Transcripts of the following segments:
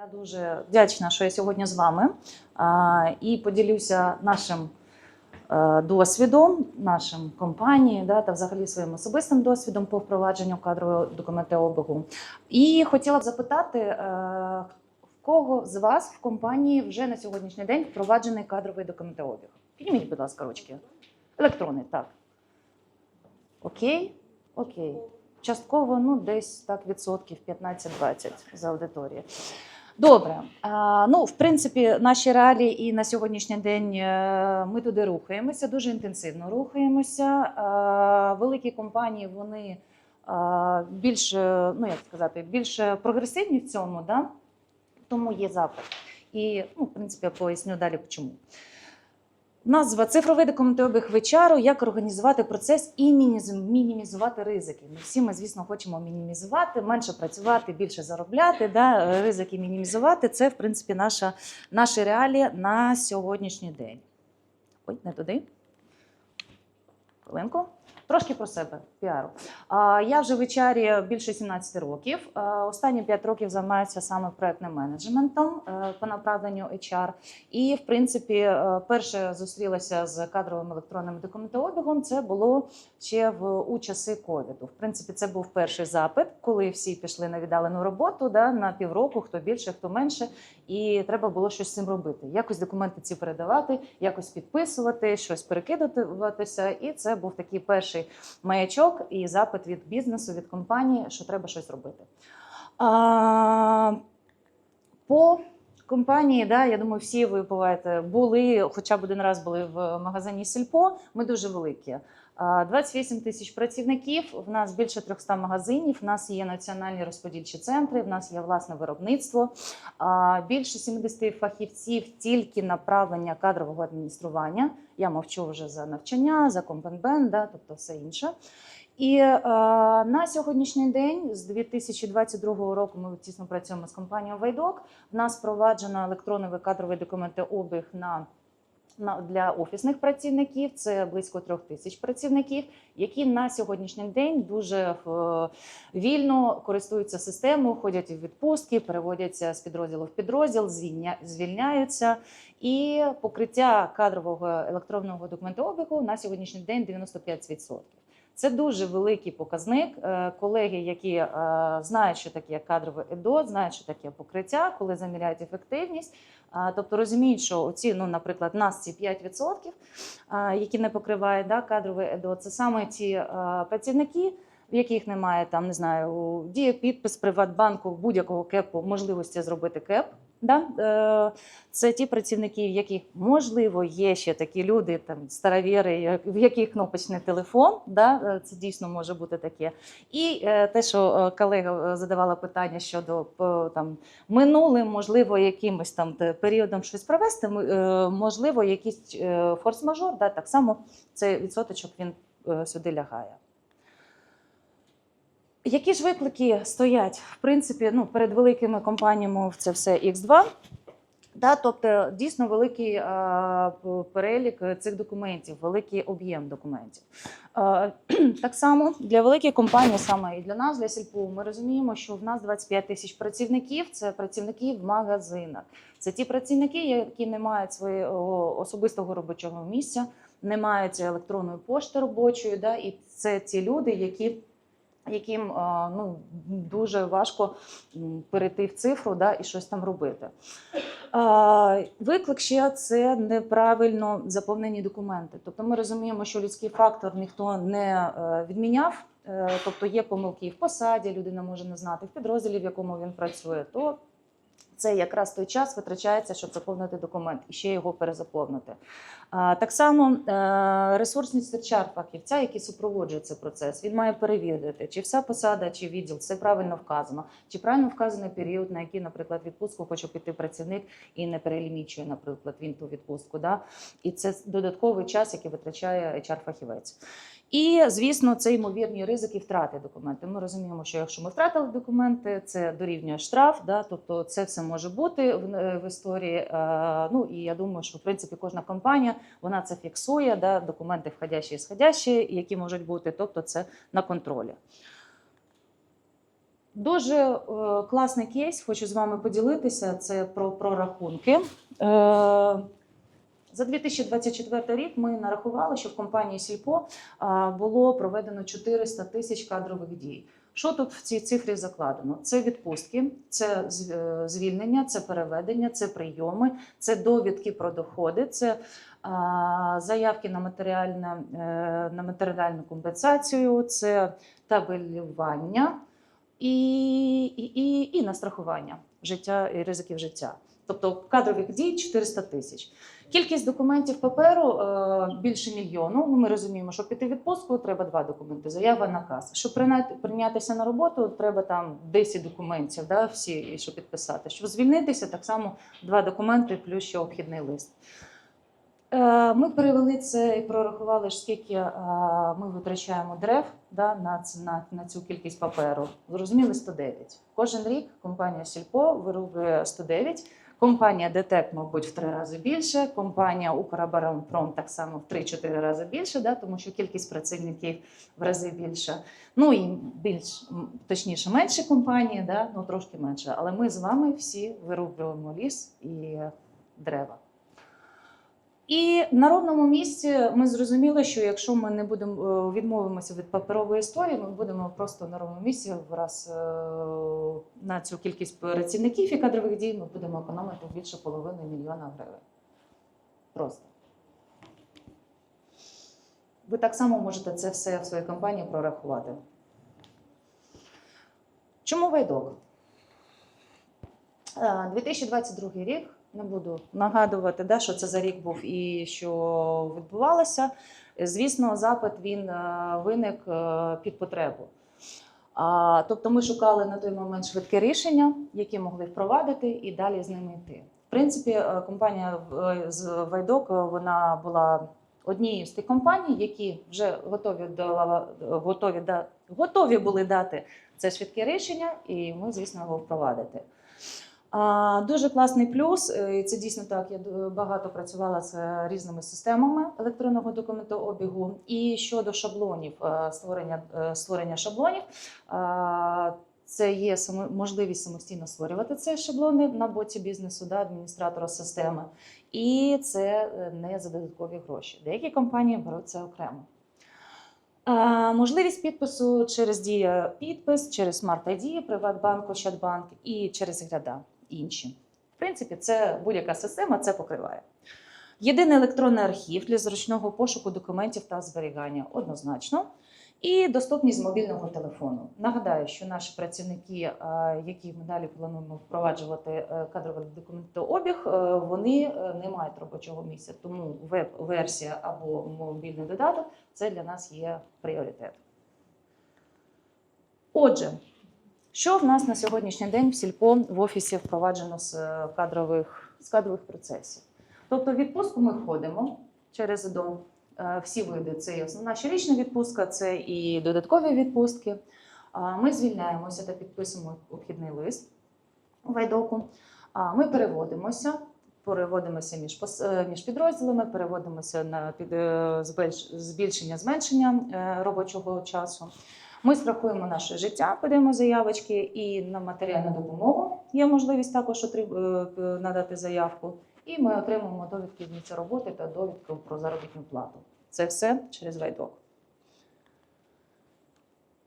Я дуже вдячна, що я сьогодні з вами і поділюся нашим е, досвідом, нашим компанії, да, та взагалі своїм особистим досвідом по впровадженню кадрового документообігу. І хотіла б запитати, е, в кого з вас в компанії вже на сьогоднішній день впроваджений кадровий документообіг? Підніміть, будь ласка, ручки. Електронний, так. Окей? Окей. Частково, ну, десь так відсотків 15-20 з аудиторії. Добре. Ну, в принципі, наші реалії і на сьогоднішній день е, ми туди рухаємося, дуже інтенсивно рухаємося. Великі компанії вони більш, е, ну як сказати, більш прогресивні в цьому, да? тому є запит. І, ну, в принципі, я поясню далі чому. Назва цифровий документообіг HR, як організувати процес і мінімізувати ризики. Ми всі ми, звісно, хочемо мінімізувати, менше працювати, більше заробляти, да, ризики мінімізувати. Це, в принципі, наша, наші реалії на сьогоднішній день. Ой, не туди. Хвилинку. Трошки про себе піару. Я вже в HR більше 17 років. Останні 5 років займаюся саме проектним менеджментом е, по направленню HR. І, в принципі, е, перше зустрілася з кадровим електронним документообігом. Це було ще в у часи ковіду. В принципі, це був перший запит, коли всі пішли на віддалену роботу да, на півроку, хто більше, хто менше. І треба було щось з цим робити. Якось документи ці передавати, якось підписувати, щось перекидуватися. І це був такий перший маячок і запит від бізнесу, від компанії, що треба щось робити. А, по компанії, да, я думаю, всі ви буваєте, були, хоча б один раз були в магазині Сільпо. Ми дуже великі. А, 28 тисяч працівників. В нас більше 300 магазинів. В нас є національні розподільчі центри. В нас є власне виробництво. Більше 70 фахівців тільки направлення кадрового адміністрування. Я мовчу вже за навчання, за компенбен, да, тобто все інше. І е, на сьогоднішній день, з 2022 року, ми тісно працюємо з компанією Вайдок. В нас впроваджено електронний кадровий документообіг на- для офісних працівників це близько трьох тисяч працівників, які на сьогоднішній день дуже е, вільно користуються системою, ходять у відпустки, переводяться з підрозділу в підрозділ, звільня- звільняються. І покриття кадрового електронного документообігу на сьогоднішній день 95%. Це дуже великий показник. Е, Колеги, які е, знають, що таке кадрове ЕДО, знають, що таке покриття, коли заміряють ефективність. Тобто розуміють, що оці, ну, наприклад, нас ці 5%, які не покриває да, кадрове ЕДО, це саме ті працівники, в яких немає там, не знаю, діє підпис Приватбанку будь-якого кепу можливості зробити кеп. Да? Е, Це ті працівники, в яких можливо є ще такі люди, там старовіри, в яких кнопочний телефон. Да? е, Це дійсно може бути таке. І е, те, що колега задавала питання щодо там минулим, можливо, якимось там періодом щось провести, можливо, якийсь форс-мажор, да, так само цей відсоточок він сюди лягає. Які ж виклики стоять, в принципі, ну, перед великими компаніями це все X2. Да, тобто дійсно великий е, перелік цих документів, великий об'єм документів. Е, так само для великих компаній, саме і для нас, для Сільпу, ми розуміємо, що в нас 25 тисяч працівників це працівники в магазинах. Це ті працівники, які не мають свого особистого робочого місця, не мають електронної пошти робочої. Да, і це ті люди, які яким ну, дуже важко перейти в цифру да, і щось там робити. Виклик ще це неправильно заповнені документи. Тобто ми розуміємо, що людський фактор ніхто не е, відміняв. Е, Тобто є помилки і в посаді, людина може не знати в підрозділі, в якому він працює. То це якраз той час витрачається, щоб заповнити документ і ще його перезаповнити. Так само е, ресурсність HR фахівця, який супроводжує цей процес, він має перевірити, чи вся посада, чи відділ це правильно вказано, чи правильно вказаний період, на який, наприклад, відпустку хоче піти працівник і не перелімічує, наприклад, він ту відпустку. Да? І це додатковий час, який витрачає HR-фахівець. І, звісно, це ймовірні ризики втрати документів. Ми розуміємо, що якщо ми втратили документи, це дорівнює штраф. Да? Тобто це все може бути в, в історії. Е, Ну і я думаю, що в принципі кожна компанія вона це фіксує, да? документи входящі і сходящі, які можуть бути, тобто це на контролі. Дуже е, класний кейс, хочу з вами поділитися. Це про прорахунки. За 2024 рік ми нарахували, що в компанії Сільпо було проведено 400 тисяч кадрових дій. Що тут в цій цифрі закладено? Це відпустки, це е, звільнення, це переведення, це прийоми, це довідки про доходи, це заявки на матеріальне, е, на матеріальну компенсацію, це табелювання і, і, і на страхування життя і ризиків життя. Тобто кадрових дій 400 тисяч. Кількість документів паперу е, більше мільйону. Ну, Ми розуміємо, що піти відпустку треба два документи, заява, наказ. Щоб прийняти- прийнятися на роботу, треба там 10 документів, да, всі, щоб підписати. Щоб звільнитися, так само два документи плюс ще обхідний лист. Е, Ми перевели це і прорахували, скільки е, ми витрачаємо дерев да, на, на, на цю кількість паперу. Зрозуміли 109. Кожен рік компанія Сільпо вирубує 109. Компанія ДТЕК, мабуть, в три рази більше. Компанія Укроборонпром так само в 3-4 рази більше, да, тому що кількість працівників в рази більша. Ну і більш точніше, менші компанії, да, ну трошки менше. Але ми з вами всі вирублюємо ліс і дерева. І на ровному місці ми зрозуміли, що якщо ми не будемо е, відмовимося від паперової історії, ми будемо просто на ровному місці раз е, на цю кількість працівників і кадрових дій ми будемо економити більше половини мільйона гривень. Просто. Ви так само можете це все в своїй компанії прорахувати. Чому Вайдок? Е, 2022 рік. Не буду нагадувати, да, що це за рік був і що відбувалося. Звісно, запит він е, виник е, під потребу. А, тобто ми шукали на той момент швидке рішення, які могли впровадити, і далі з ними йти. В принципі, е, компанія з Вайдок вона була однією з тих компаній, які вже готові до готові да, готові були дати це швидке рішення, і ми, звісно, його впровадити. Дуже класний плюс. е, і Це дійсно так. Я багато працювала з різними системами електронного документообігу. І щодо шаблонів, е, створення, е, створення шаблонів, це є можливість самостійно створювати ці шаблони на боці бізнесу, да, адміністратора системи. І це не за додаткові гроші. Деякі компанії беруть це окремо. Можливість підпису через Дія підпис, через Smart ID, Приватбанк, Ощадбанк і через Гряда інші. В принципі, це будь-яка система це покриває. Єдиний електронний архів для зручного пошуку документів та зберігання однозначно. І доступність мобільного телефону. Нагадаю, що наші працівники, е, які ми далі плануємо впроваджувати е, кадровий документообіг, е, вони не мають робочого місця. Тому веб-версія або мобільний додаток це для нас є пріоритет. Отже, що в нас на сьогоднішній день в Сільпо в офісі впроваджено з е, кадрових, з кадрових процесів? Тобто, в відпустку ми входимо через ДО. Е, Всі види це і основна щорічна відпустка, це і додаткові відпустки. Ми звільняємося та підписуємо обхідний лист Вайдоку. Ми переводимося, переводимося між, е, між підрозділами, переводимося на під, збільшення, зменшення робочого часу. Ми страхуємо наше життя, подаємо заявочки і на матеріальну допомогу є можливість також е, надати заявку. І ми отримуємо довідки з місця роботи та довідку про заробітну плату. Це все через Вайдок.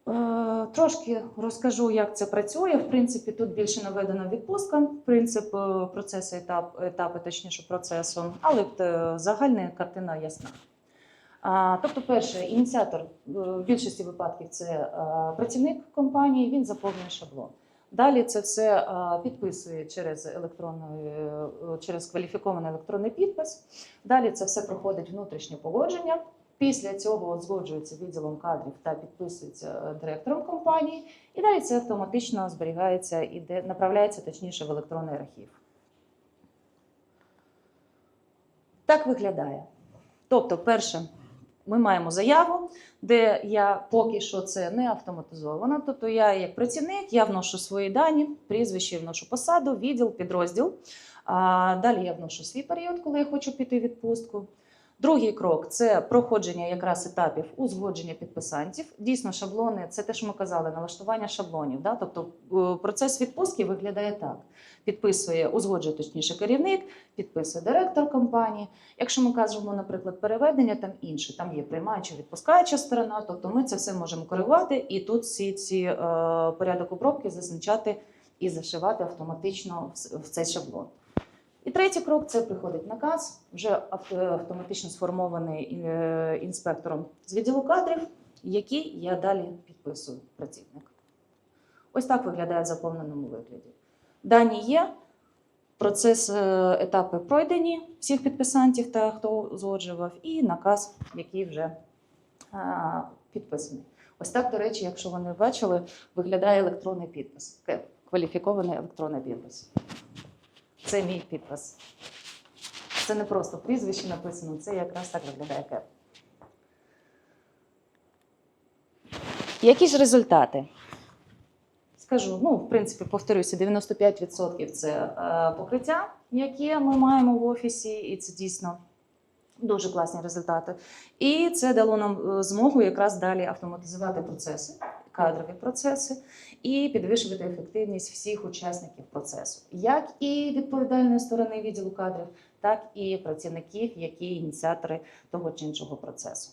Е, Трошки розкажу, як це працює. В принципі, тут більше наведена відпустка, принцип е, процесу, етап, етапи, точніше, процесу, але загальна картина ясна. Тобто, перше, ініціатор е, в більшості випадків це е, працівник компанії, він заповнює шаблон. Далі це все е, підписує через електронний, через кваліфікований електронний підпис. Далі це все проходить внутрішнє погодження. Після цього узгоджується відділом кадрів та підписується директором компанії. І далі це автоматично зберігається і де направляється точніше в електронний архів. Так виглядає. Тобто, перше, ми маємо заяву, де я поки що це не автоматизовано. Тобто, я як працівник, я вношу свої дані, прізвище, вношу посаду, відділ, підрозділ. А далі я вношу свій період, коли я хочу піти в відпустку. Другий крок це проходження якраз етапів узгодження підписантів. Дійсно, шаблони це те, що ми казали, налаштування шаблонів. Да? Тобто е, процес відпустки виглядає так: підписує, узгоджує точніше керівник, підписує директор компанії. Якщо ми кажемо, наприклад, переведення, там інше, там є приймаюча, відпускаюча сторона, тобто ми це все можемо коригувати, і тут всі ці е, порядок обробки зазначати і зашивати автоматично в цей шаблон. Третій крок це приходить наказ, вже автоматично сформований е, інспектором з відділу кадрів, який я далі підписую працівник. Ось так виглядає в заповненому вигляді. Дані є, процес е, етапи пройдені всіх підписантів та хто узгоджував, і наказ, який вже е, підписаний. Ось так, до речі, якщо ви не бачили, виглядає електронний підпис. Кваліфікований електронний підпис. Це мій підпис. Це не просто прізвище написано, це якраз так виглядає кеп. Які ж результати? Скажу, ну, в принципі, повторюся, 95% це е, покриття, яке ми маємо в офісі, і це дійсно дуже класні результати. І це дало нам е, змогу якраз далі автоматизувати процеси, кадрові процеси і підвищувати ефективність всіх учасників процесу, як і відповідальної сторони відділу кадрів, так і працівників, які ініціатори того чи іншого процесу.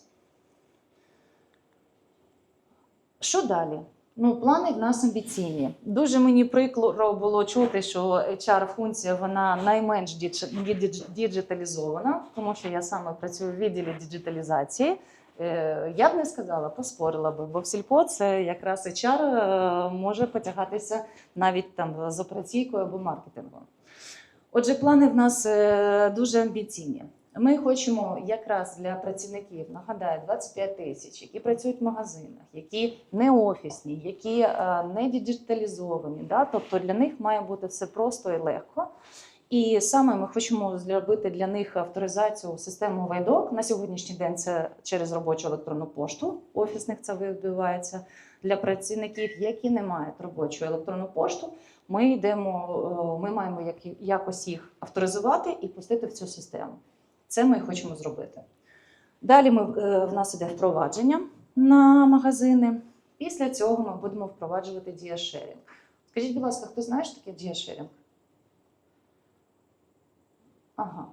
Що далі? Ну, плани в нас амбіційні. Дуже мені прикро було чути, що HR-функція вона найменш дідж- дідж- діджиталізована, тому що я саме працюю в відділі діджиталізації. Е, Я б не сказала, поспорила би, бо в сільпо це якраз HR е, може потягатися навіть там з операційкою або маркетингом. Отже, плани в нас е, дуже амбіційні. Ми хочемо якраз для працівників, нагадаю, 25 тисяч, які працюють в магазинах, які не офісні, які не діджиталізовані. Да? Тобто для них має бути все просто і легко. І саме ми хочемо зробити для них авторизацію систему Вайдок. На сьогоднішній день це через робочу електронну пошту. Офісних це відбувається для працівників, які не мають робочу електронну пошту. Ми йдемо, е, ми маємо якось їх авторизувати і пустити в цю систему. Це ми хочемо зробити. Далі ми, е, в нас іде впровадження на магазини. Після цього ми будемо впроваджувати діашерінг. Скажіть, будь ласка, хто знає, що таке діашерінг? Ага.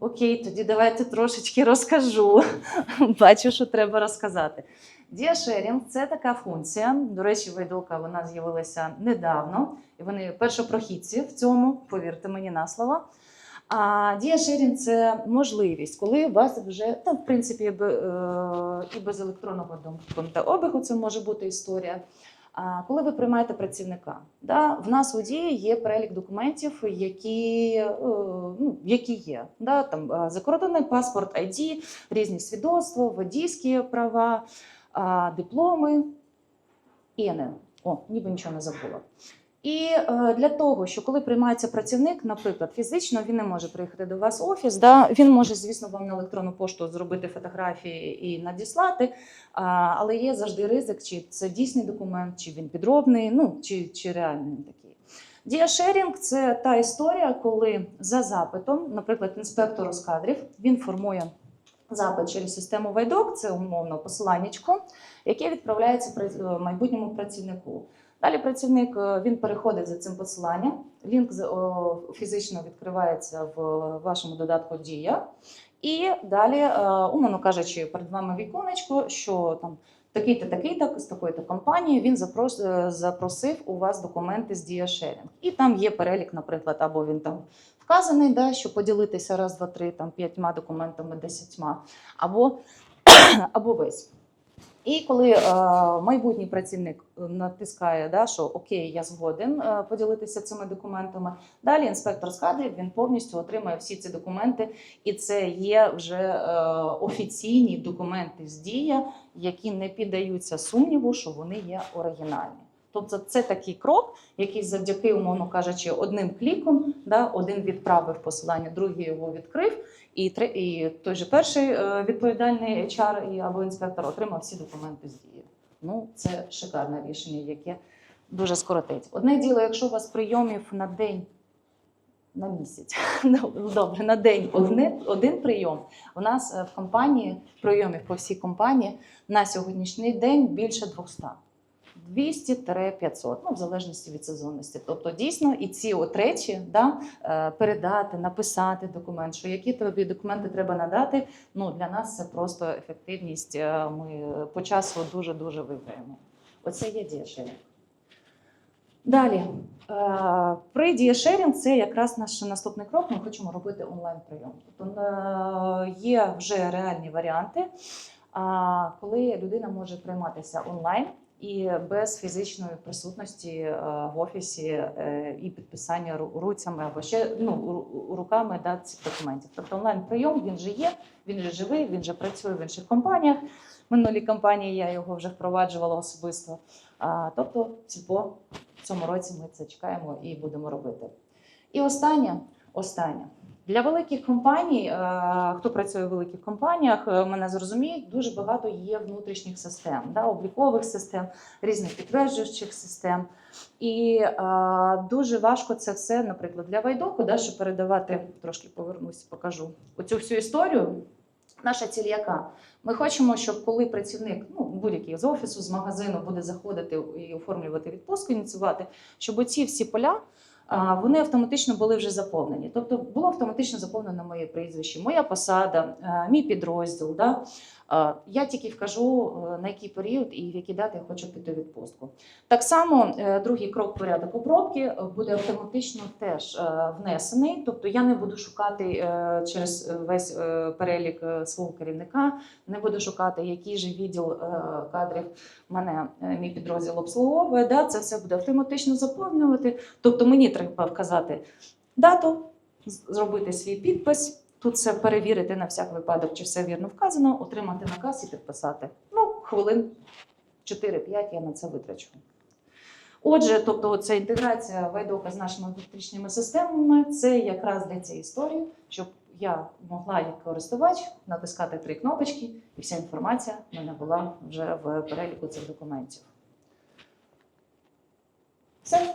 Окей, тоді давайте трошечки розкажу. Бачу, що треба розказати. Діашерінг це така функція. До речі, Вайдока вона з'явилася недавно, і вони першопрохідці в цьому, повірте мені на слово. А діашерінг це можливість, коли у вас вже та в принципі е, і без електронного обігу це може бути історія. Коли ви приймаєте працівника, да, в нас у дії є перелік документів, які, е, ну, які є. Да, там, е, закордонний паспорт, ID, різні свідоцтва, водійські права, дипломи. І не. О, ніби нічого не забула. І е, для того, що коли приймається працівник, наприклад, фізично він не може приїхати до вас в офіс, да, він може, звісно, вам на електронну пошту зробити фотографії і надіслати, але є завжди ризик, чи це дійсний документ, чи він підробний, ну чи, чи реальний такий. Діашерінг це та історія, коли за запитом, наприклад, інспектор з кадрів, він формує запит через систему Вайдок, це умовно посиланнячко, яке відправляється майбутньому працівнику. Далі працівник е, він переходить за цим посиланням. Лінк фізично відкривається в вашому додатку Дія. І далі, е, умовно кажучи, перед вами віконечко, що там такий-то, такий-то, з такої-то компанії він е, запросив у вас документи з діашерінг. І там є перелік, наприклад, або він там вказаний, да, що поділитися раз, два, три, там п'ятьма документами, десятьма, або, або весь. І коли е, майбутній працівник е, натискає, да, що окей, я згоден е, поділитися цими документами, далі інспектор з кадрів він повністю отримає всі ці документи, і це є вже е, офіційні документи з дія, які не піддаються сумніву, що вони є оригінальні. Тобто це такий крок, який завдяки, умовно кажучи, одним кліком, да, один відправив посилання, другий його відкрив, і, три- і той же перший е, відповідальний HR або інспектор отримав всі документи з дії. Ну, це шикарне рішення, яке дуже скоротить. Одне діло, якщо у вас прийомів на день на місяць. Ну, Добре, на день один, один прийом. У нас е, в компанії прийомів по всій компанії на сьогоднішній день більше 200. 200-500, ну в залежності від сезонності. Тобто, дійсно, і ці от речі да, е, передати, написати документ, що які тобі документи треба надати. Ну для нас це просто ефективність. е, Ми по часу дуже дуже виграємо. Оце є дієшерінг. Далі, е, при дієшерінг це якраз наш наступний крок. Ми хочемо робити онлайн прийом. Тобто є вже реальні варіанти, коли людина може прийматися онлайн і без фізичної присутності е, в офісі е, і підписання руцями або ще ну, руками да, цих документів. Тобто онлайн прийом він же є, він же живий, він же працює в інших компаніях. Минулі компанії я його вже впроваджувала особисто. А, тобто, по цьому році ми це чекаємо і будемо робити. І останнє, останнє. Для великих компаній, е, хто працює в великих компаніях, е, мене зрозуміють, дуже багато є внутрішніх систем, да, облікових систем, різних підтверджуючих систем. І е, дуже важко це все, наприклад, для Вайдоку, да, щоб передавати, трошки повернусь, покажу оцю всю історію. Наша ціль яка? Ми хочемо, щоб коли працівник, ну будь-який з офісу, з магазину буде заходити і оформлювати відпустку, ініціювати, щоб оці всі поля а, вони автоматично були вже заповнені. Тобто було автоматично заповнено моє прізвище, моя посада, мій підрозділ. Да? Е, Я тільки вкажу, е, на який період і в які дати я хочу піти в відпустку. Так само е, другий крок порядок обробки буде автоматично теж внесений. Тобто я не буду шукати через весь перелік свого керівника, не буду шукати, який же відділ кадрів мене мій підрозділ обслуговує. Да? Це все буде автоматично заповнювати. Тобто мені треба вказати дату, зробити свій підпис. Тут все перевірити на всяк випадок, чи все вірно вказано, отримати наказ і підписати. Ну, хвилин 4-5 я на це витрачу. Отже, тобто ця інтеграція Вайдока з нашими внутрішніми системами це якраз для цієї історії, щоб я могла як користувач натискати три кнопочки, і вся інформація в мене була вже в переліку цих документів. Все.